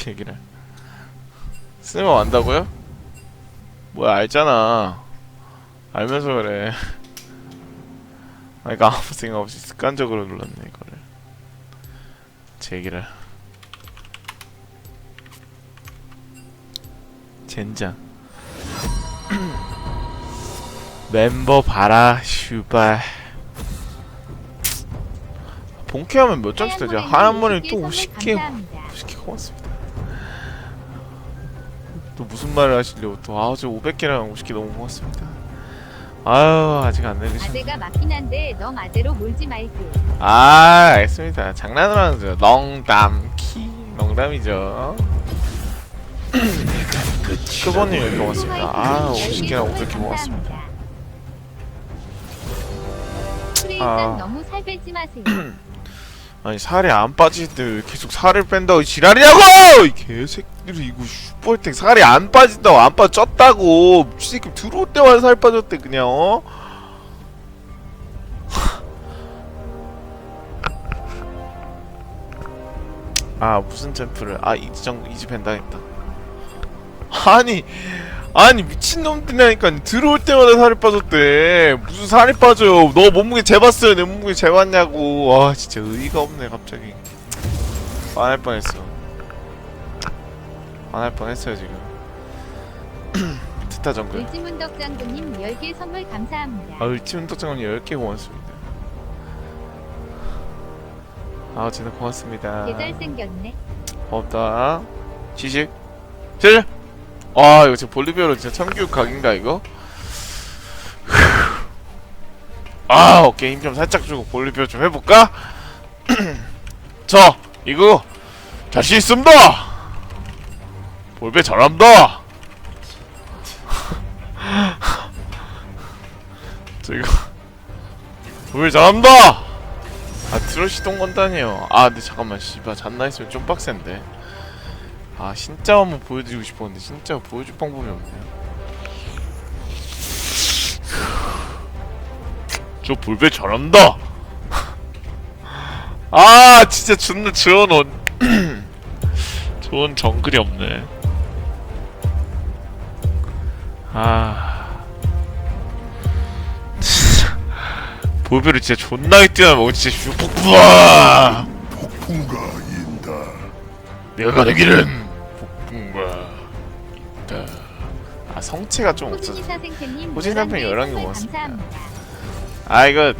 제 얘기를. 쓰면 안다고요? 뭐야 알잖아. 알면서 그래. 아니 아무 생각 없이 습관적으로 눌렀네 이거를. 제 얘기를. 젠장. 멤버 봐라 슈발. 본캐하면 몇 점씩 되지? 머리 또 50개 50개 고맙습니다 또 무슨 말을 하시려고 또저 500개랑 50개 너무 고맙습니다. 아유 아직 안 내리셨네. 아재가 맞긴 한데 너 아재로 몰지 말고. 아 알겠습니다. 장난으로 하는 거죠. 농담. 키 농담이죠. 크보님 이렇게 고맙습니다. 아 50개랑 500개 고맙습니다. 아. 너무 살 빼지 마세요. 아니 살이 안 빠지는데 왜 계속 살을 뺀다고 지랄이냐고! 이 개새끼 들 이거 슈퍼땡 살이 안 빠진다고 안 빠졌다고. 이 새끼 들어올 때마다 살 빠졌대 그냥 어? 아 무슨 챔프를 아 이정 이집행 당했다. 아니 아니 미친놈들이라니까. 들어올 때마다 살이 빠졌대. 무슨 살이 빠져요? 너 몸무게 재봤어요. 내 몸무게 재봤냐고. 와 진짜 의의가 없네 갑자기. 화날 뻔했어 화날 뻔했어요 지금. 트타 정글. 을지문덕 장군님 10개 선물 감사합니다. 아 을지문 떡장님 10개 고맙습니다. 아 진짜 고맙습니다. 개 잘생겼네. 고맙다. 시식. 실 아 이거 지금 볼리비아로 진짜 참교육 각인가 이거? 아 오케이. 힘좀 살짝 주고 볼리비아 좀 해볼까? 저 이거. 자신 있습니다 볼배 잘한다! 저 이거 볼배 잘한다! 아 트러시 동건단이요. 아 근데 잠깐만 씨발 잔나 있으면 좀 빡센데. 아 진짜 한번 보여드리고 싶었는데 진짜 보여줄 방법이 없네요. 저 볼배 잘한다! 아 진짜 존나 좋은 옷 좋은 정글이 없네 아 진짜 볼배를 진짜 존나게 뛰어나면 진짜 슈퍼구아 폭풍가 인다. 내가 가는 길은 폭풍과 있다. 아 성체가 좀 없어서. 호진이 사생팬님 호진이 사생팬 11개 11개 선물 고맙습니다. 감사합니다 아 이거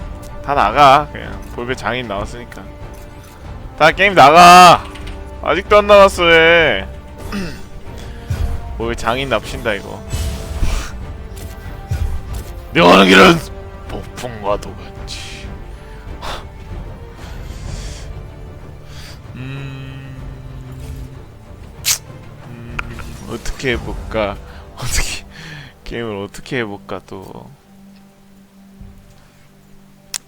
다 나가 그냥 볼배 장인 나왔으니까. 다 게임 나가. 아직도 안 나왔어 왜? 볼배 장인 납신다 이거. 내가 가는 길은 폭풍과도 같이. 음. 음, 어떻게 해볼까? 어떻게 게임을 어떻게 해볼까 또?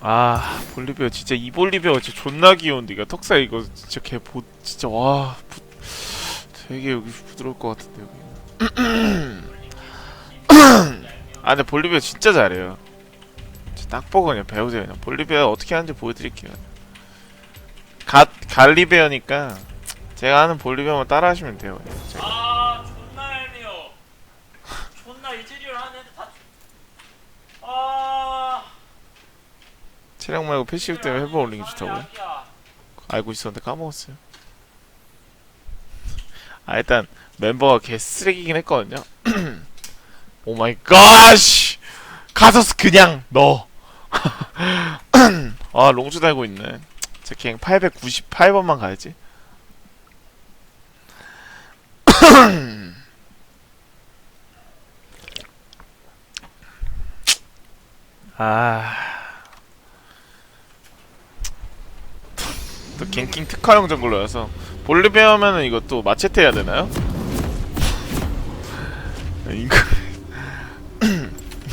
아 볼리비아 진짜 이 볼리비아 진짜 존나 귀여운데 이거 턱살 이거 진짜 걔보 진짜 와 부, 되게 여기 부드러울 것 같은데 여기. 아 근데 볼리비아 진짜 잘해요. 딱 보고 그냥 배우세요 그냥 볼리비아 어떻게 하는지 보여드릴게요. 가 갈리베어니까 제가 하는 볼리비아만 따라 하시면 돼요. 그냥. 제가. 아 존나 얄미워 존나 이질이를 하는 애들 다 아... 체력 말고 패시브 때문에 회복 올리기 좋다고요? 알고 있었는데 까먹었어요. 아 일단 멤버가 개 쓰레기긴 했거든요. 오 마이 갓! 가서스 그냥 넣어. 아 롱주 달고 있네. 제 갱 898번만 가야지. 아. 또 갱킹 볼리비아 하면은 이거 또 마체테 해야 되나요? 이거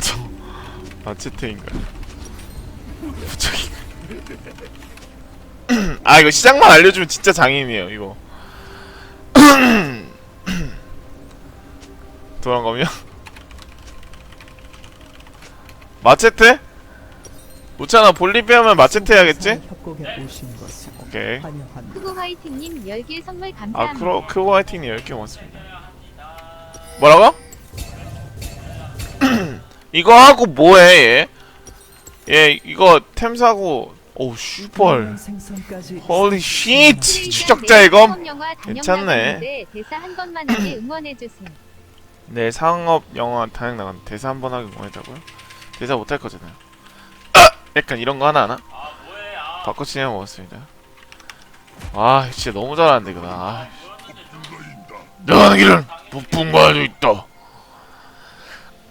저 저기 아 이거 시작만 알려주면 진짜 장인이에요 이거 도망가면 마체테? 못잖아 볼리비아면 마체테 해야겠지? 오케이. 크고 화이팅님 10개 선물 아 감사합니다. 크로 크고 화이팅이 10개 고맙습니다 뭐라고? 이거 하고 뭐해 얘? 얘 이거 템 사고 슈펄 생선까지 홀리 쉿 트레이드랑 추적자 이거 괜찮네. 내 상업 영화 단행 나간 대사 한 번 하기 원했다고요? 대사 못할 거잖아요 아! 약간 이런 거 하나 하나? 바꿔치냐 먹었습니다 아 진짜 너무 잘하는데 이거 아 내가 하는 길은 북풍과도 있다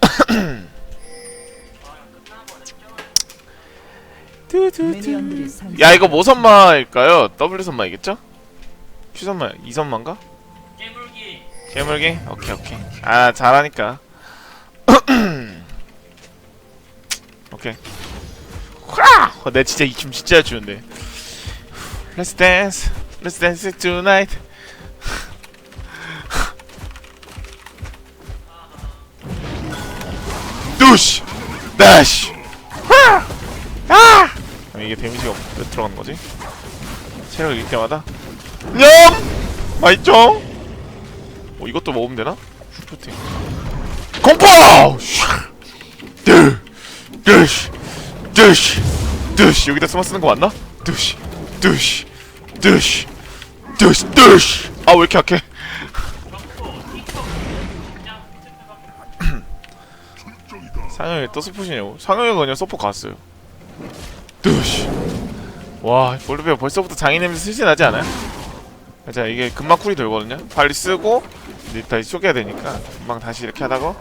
야 이거 뭐 선마일까요? W 선마이겠죠? Q 선마 2 선마인가? 깨물기 괴물기? 오케이 오케이 아 잘하니까 오케이 화! 어, 내 진짜 이춤 진짜 잘 추는데 Let's dance Let's dance tonight 몇 들어가는 거지? 체력 일 때마다 냠! 맛있죠? 어 이것도 먹으면 되나? 슈프팅 공포! 드! 드시! 드시! 드시! 여기다 숨어 쓰는 거 맞나? 드시! 드시! 드시! 드시! 드시! 아 왜 이렇게 약해 상영이 또 스포시냐고 상영이가 그냥 서포 갔어요 드시! 와 볼베어 벌써부터 장인 냄새 슬슬 나지 않아요? 자 이게 금방 쿨이 돌거든요 빨리 쓰고 이제 다시 쪼개야 되니까 금방 다시 이렇게 하다가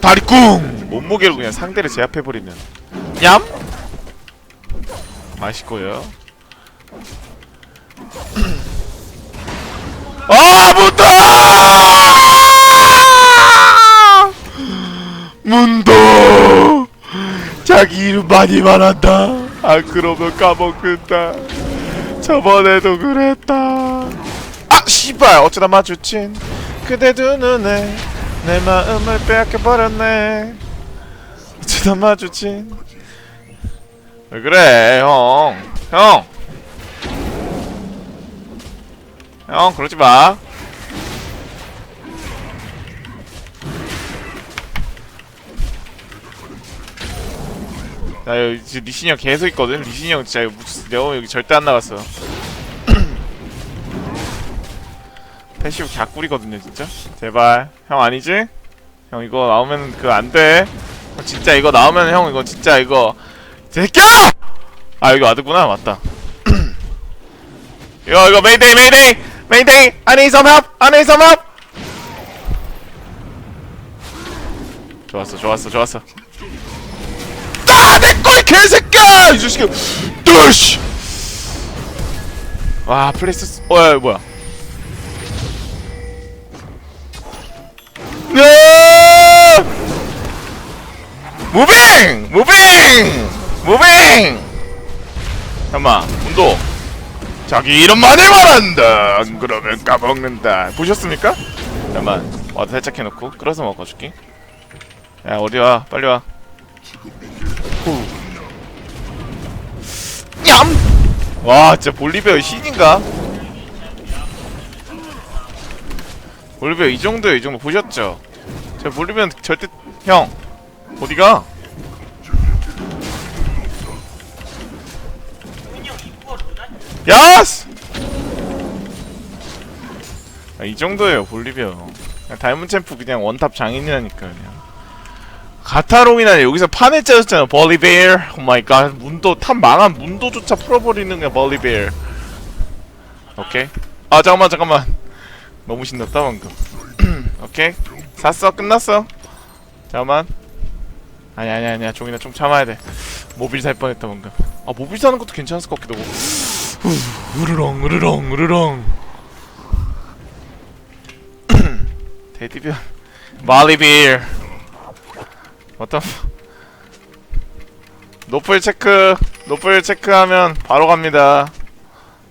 다리 꿍! 몸무게로 그냥 상대를 제압해버리는 얌! 맛있고요 아 문도! 문도! 자기 이름 많이 말한다 아 그러면 까먹는다. 저번에도 그랬다. 아 씨발 어쩌다 마주친 그대 두 눈에 내 마음을 빼앗겨버렸네. 어쩌다 마주친. 왜 그래 형? 형! 형 그러지 마 나 여기 지금 리신이 형 계속 있거든? 리신이 형 진짜 내가 여기 절대 안 나갔어. 패시브 갸꿀이거든요 진짜? 제발. 형 아니지? 형 이거 나오면 그 안돼. 진짜 이거 나오면 형 이거 진짜 이거 새끼야! 아 이거 아드구나. 맞다. 이거 이거 메이데이 메이데이! 메이데이! I need some 좋았어 좋았어 좋았어 아! 내꺼이 개새끼야! 이 자식이 뜨시! 와 플레이스 어 야, 뭐야 야! 무빙! 무빙! 무빙! 잠깐만 운도 자기 이름만을 말한다 안 그러면 까먹는다 보셨습니까? 잠깐만 와도 살짝 해놓고 끌어서 먹어줄게 야 어디와 빨리 와 후. 얌! 와 진짜 볼리베어 신인가? 볼리베어 이 정도요 이 정도 보셨죠? 저 볼리베어 절대 형 어디가? 야스! 아, 이 정도예요 볼리비아 그냥 다이몬 챔프 그냥 원탑 장인이라니까 그냥 가타롱이나 여기서 판에 짜졌잖아 볼리베어 오마이갓 문도 탑 망한 문도조차 풀어버리는 게 볼리베어 오케이 아 잠깐만 잠깐만. 너무 신났다 방금. 오케이 샀어? 끝났어? 잠깐만. 아니 아니 아니야. 종이나 좀 참아야 돼. 모빌 살 뻔했다 방금. 아 모빌 사는 것도 괜찮았을 것 같기도 하고. 후, 으르렁 으르렁 으르렁. 데디변 말리빌 어떤 노플 체크 노플 체크하면 바로 갑니다.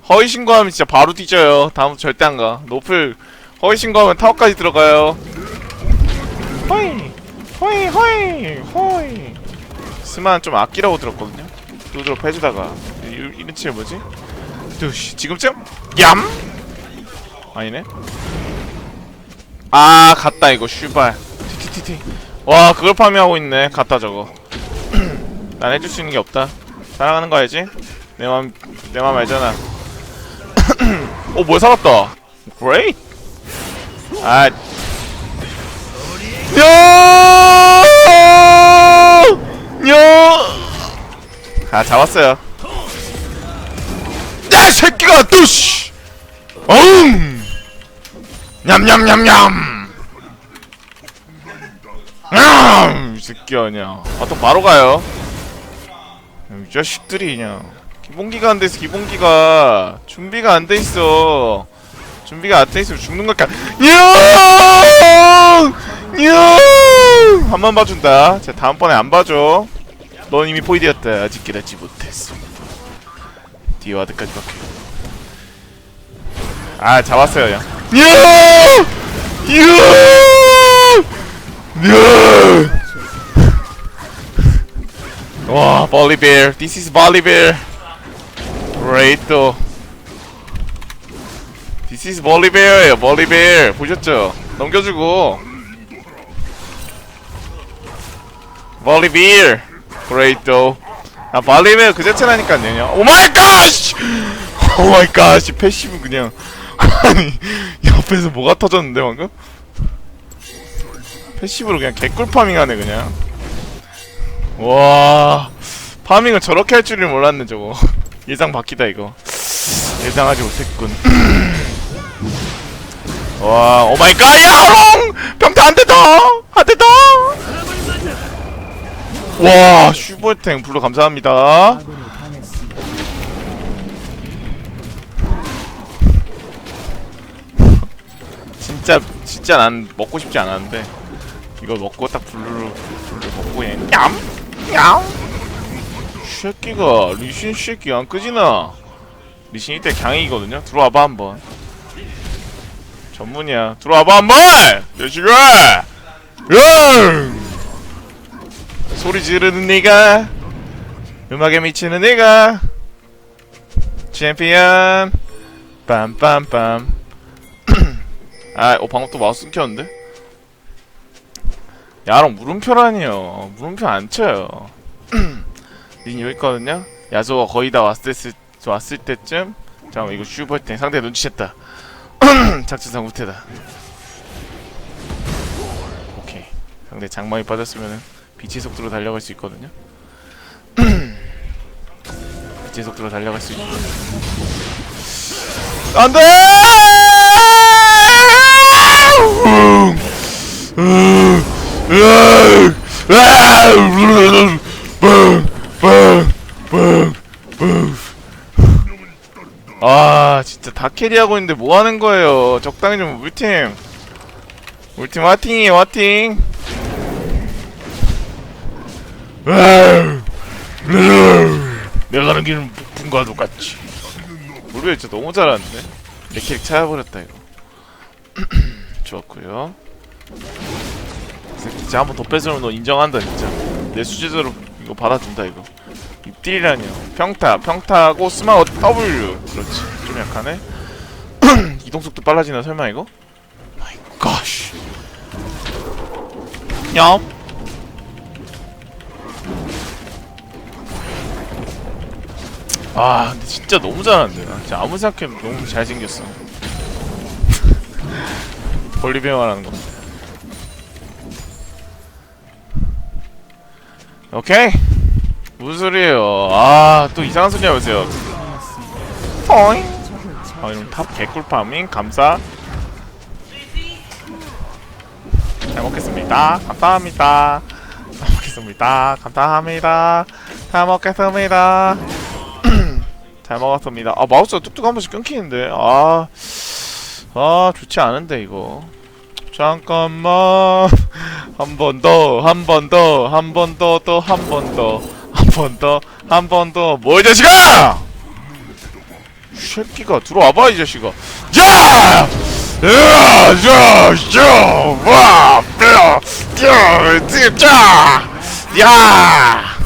허위 신고하면 진짜 바로 뒤져요. 다음부터 절대 안 가. 노플 허위 신고하면 타워까지 들어가요. 허이 허이 허이 허이 스만 좀 아끼라고 들었거든요. 두드럽 해주다가. 이- 이런 칠 뭐지? 두시 지금쯤? 얌? 아니네. 아 갔다 이거. 슈발. 티티티티 와 그걸 파밍하고 있네. 갔다 저거. 난 해줄 수 있는 게 없다. 사랑하는 거 알지? 내맘 내맘 알잖아. 어 뭐야 살았다. Great. 아. 야! 야! 아 잡았어요. 야이 새끼가 또씨! 엉 냠냠냠냠 냠! 새끼 아니야 아또 바로 가요? 이 자식들이 그냥. 기본기가 안 돼있어 기본기가. 준비가 안 돼있어. 준비가 안 돼있으면 죽는 걸까 냥! 냥! 한번 봐준다. 자 다음번에 안 봐줘. 넌 이미 포이드였다. 아직 깨닫지 못했어. 디와드까지 박혀 아 잡았어요 야 야! 야! 야! 와 볼리베어 This is 볼리베어 Great. This is 볼리베어예요 볼리베어 보셨죠? 넘겨주고. 볼리베어 Great. 아 볼리베어 그 자체라니까요 오 마이 갓! 오 마이 갓! 패시브 그냥. 아니 옆에서 뭐가 터졌는데 방금? 패시브로 그냥 개꿀 파밍하네 그냥 와 파밍을 저렇게 할 줄을 몰랐네 저거. 예상 바뀌다 이거. 예상하지 못했군. 와 오마이갓 야 호롱 평타 한 대 더 한 대 더 와 슈퍼탱 블루 감사합니다. 진짜 진짜 난 먹고 싶지 않았는데 이걸 먹고 딱 블루를 블루 먹고 그냥 냠 냠 새끼가 리신 새끼 안 끄지나? 리신 이때 강이거든요? 들어와봐 한번. 전문이야. 들어와봐 한번! 내 시간 소리 지르는 네가 음악에 미치는 네가. 챔피언. 빰빰빰. 아, 어, 방금 또 마우스 끊겼는데? 야랑 물음표라니요. 물음표 안 쳐요. 린 여기 있거든요? 야소가 거의 다 왔을, 때, 왔을 때쯤? 잠깐만, 이거 슈퍼탱 상대 눈치챘다. 작전상 후퇴다. 오케이. 상대 장막이 빠졌으면은 빛의 속도로 달려갈 수 있거든요? 빛의 속도로 달려갈 수 있고. 안 돼! 아 진짜 다 캐리하고 있는데 뭐 하는 거예요? 적당히 좀 울팀. 울팀 화팅이에요 화팅. 내가 가는 길은 북풍과 똑같지 우리 진짜 너무 잘하는데? 내 캐릭 찾아버렸다 이거. 좋았고요 진짜 한 번 더 뺏으면 너 인정한다 진짜. 내 수제자로 이거 받아준다 이거. 입딜이라니요. 평타 평타하고 스마우 W. 그렇지. 좀 약하네. 이동속도 빨라지나 설마 이거? 마이 갓냠아 근데 진짜 너무 잘하는데. 나 진짜 아무 생각해도 너무 잘생겼어. 볼리비아 말하는 거 오케이. 무슨 소리예요? 아 또 이상한 소리 하세요. 토잉? 아 이런 탑 개꿀 파밍 감사. 잘 먹겠습니다. 감사합니다. 잘 먹겠습니다. 감사합니다. 잘 먹겠습니다. 잘 먹었습니다. 아 마우스가 뚝뚝 한 번씩 끊기는데. 아, 아 좋지 않은데 이거. 잠깐만 한 번 더 한 번 더 한 번 더 또 한 번 더 한 번 더 한 번 더 뭐 이 자식아 이 새끼가 들어와봐 이 자식아 야! 야! 야! 야! 와! 야! 야! 자! 야!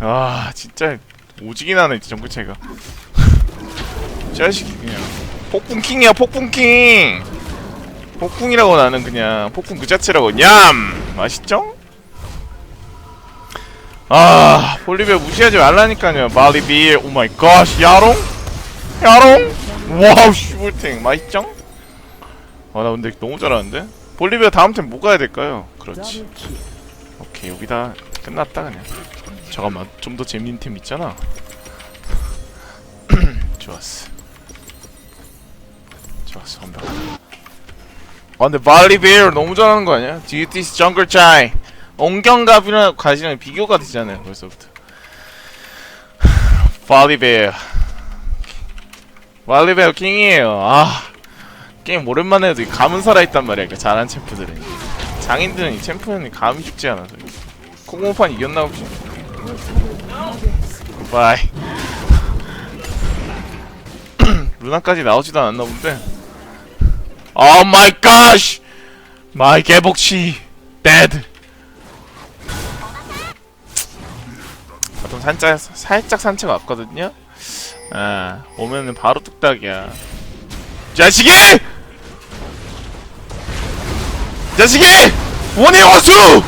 아 진짜 나네 정글 차이가 자식이 그냥 폭풍킹이야 폭풍킹 폭풍이라고 나는 그냥 폭풍 그 자체라고 냠 맛있죠? 아 볼리비아 무시하지 말라니까요 말리빌 오마이갓 야롱 야롱 와우 슈불탱 맛있죠? 아나 근데 너무 잘하는데? 볼리비아 다음 템 뭐 가야 될까요? 그렇지. 오케이 여기다 끝났다 그냥 잠깐만 좀 더 재밌는 템 있잖아 좋았어 좋았어 완벽 아 근데 발리베어 너무 잘하는 거 아니야? 디티스 정글 차이 옹경갑이랑 가시랑 비교가 되잖아요 벌써부터. 발리베어 발리베어 킹이에요. 아 게임 오랜만에 해도 이 감은 살아있단 말이야 그 잘한 챔프들은. 장인들은 이 챔프는 감이 죽지 않아서 콩콩판 이겼나 혹시? 바이 루나까지 나오지도 않았나 본데 오 마이 갓 마이 개복치 데드 보통 산짝, 살짝 산책 왔거든요 아 오면은 바로 뚝딱이야 자식이! 자식이! 원의 원수!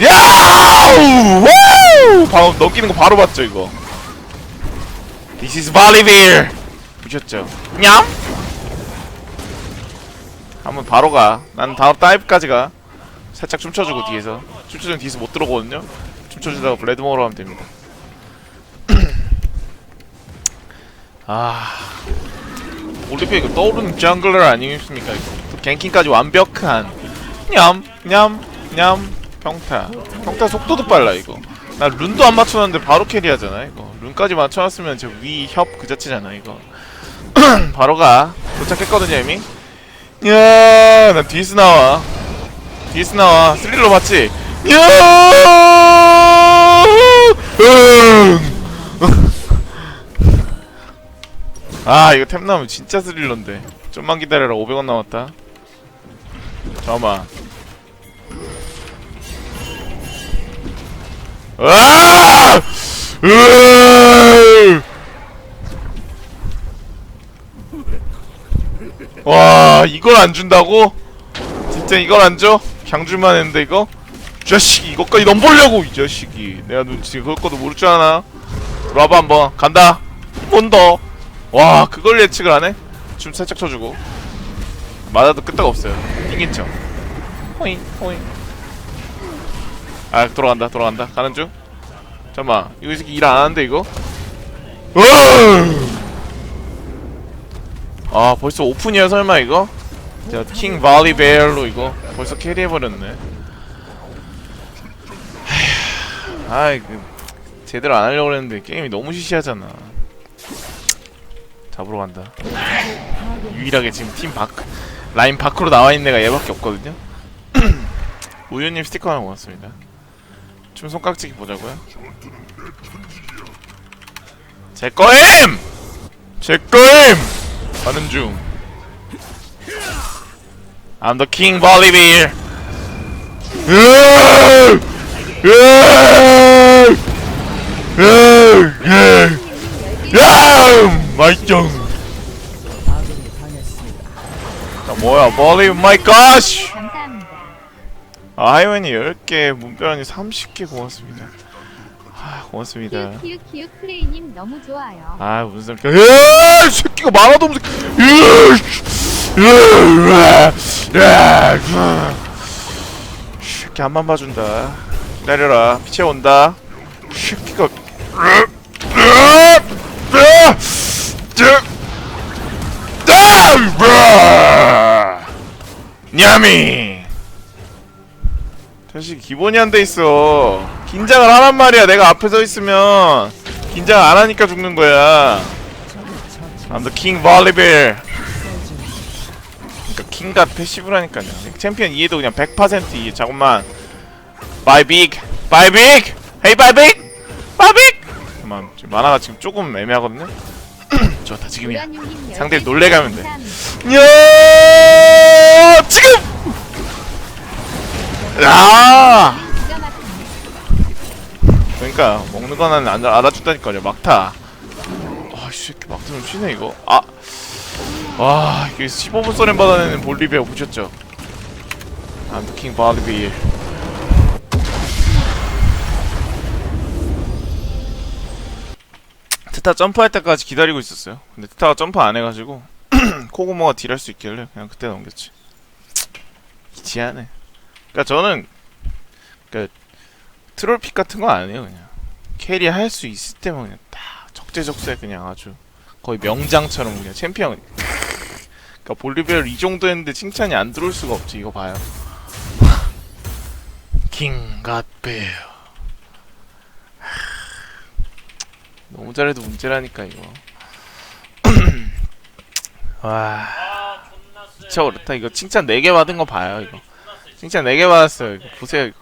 야우! 우! 방금 넘기는 거 바로 봤죠 이거. This is Bolivia. 보셨죠? 냠? 한번 바로 가. 난 다음 다이브까지 가. 살짝 춤춰주고 뒤에서. 춤춰주면 뒤에서 못 들어오거든요. 춤춰주다가 블레드 먹으러 가면 됩니다. 아, 올리피아 이거 떠오르는 정글러 아니겠습니까 이거? 또 갱킹까지 완벽한 냠, 냠, 냠. 평타 평타 속도도 빨라 이거 나 룬도 안 맞춰놨는데 바로 캐리하잖아 이거 룬까지 맞춰놨으면 저 위 협 그 자체잖아 이거 바로 가 도착했거든요 이미 야나 뒤에서 나와. 뒤에서 나와. 스릴러 맞지? 야! 아 이거 템 나오면 진짜 스릴러인데. 좀만 기다려라. 500원 남았다. 잠깐만. 아! 으아! 와 이걸 안 준다고? 진짜 이걸 안 줘? 그냥 줄만 했는데 이거? 이 자식이 이것까지 넘보려고 이 자식이. 내가 눈치 그럴 것도 모를 줄 아나? 와봐 한번. 간다. 본더. 와 그걸 예측을 하네? 춤 살짝 춰주고. 맞아도 끄떡 없어요. 튕긴 척 호잉 호잉. 아 돌아간다 돌아간다. 가는 중. 잠깐만. 이거 이 새끼 일 안 하는데 이거? 으 아! 아 벌써 오픈이야 설마 이거? 자, 킹 발리 베일로 이거 벌써 캐리해버렸네. 아이 그 제대로 안 하려고 했는데 게임이 너무 시시하잖아. 잡으러 간다. 유일하게 지금 팀 밖 라인 밖으로 나와 있는 애가 얘밖에 없거든요. 우유님 스티커 하나 고맙습니다. 춤 손깍지기 보자고요. 제 거임! 제 거임! 가는 중 I'm the king Bolivir 당했습니다. 자 뭐야 Bolivir my gosh 감사합니다. 아, 하이웬이 10개, 문별언이 30개 고맙습니다. 아, 고맙습니다. 키읔 키읔 플레이님 너무 좋아요. 아, 무슨 소리야. 에이, 새끼가 많아도 무슨. 새끼 한번 봐준다. 기다려라. 피체 온다. 새끼가. 냐미! 자식 기본이 안 돼 있어. 긴장을 하란 말이야. 내가 앞에 서 있으면 긴장 안 하니까 죽는 거야. I'm the king volleyball. 그러니까 킹갓 패시브라니까요. 챔피언 이해도 그냥 100% 이해. 잠깐만. Buy big, buy big. Hey, buy big, buy big. 잠깐만. 지금 만화가 지금 조금 애매하거든요. 좋다 지금이야. 상대를 10개 놀래가면 돼. 야 지금. 아. 그러니까 알거나 안 알아줬다니까요 막타. 아이 새끼 막타 좀 쉬네 이거. 아 와 이게 15분 쏘렘 받아내는 볼리비아 보셨죠? I'm the king Bolivia 트타 점프할 때까지 기다리고 있었어요. 근데 트타가 점프 안 해가지고 코고모가 딜할 수 있길래 그냥 그때 넘겼지. 기치하네. 그니까 저는 그 트롤픽 같은 거 아니에요 그냥. 캐리 할 수 있을 때만 그냥 딱 적재적소에 그냥 아주 거의 명장처럼 그냥 챔피언. 그니까 볼리비아를 이 정도 했는데 칭찬이 안 들어올 수가 없지 이거 봐요. 킹갓베어. 너무 잘해도 문제라니까 이거. 와. 진짜 어렵다. 이거 칭찬 4개 받은 거 봐요 이거. 칭찬 4개 받았어요 이거. 보세요 이거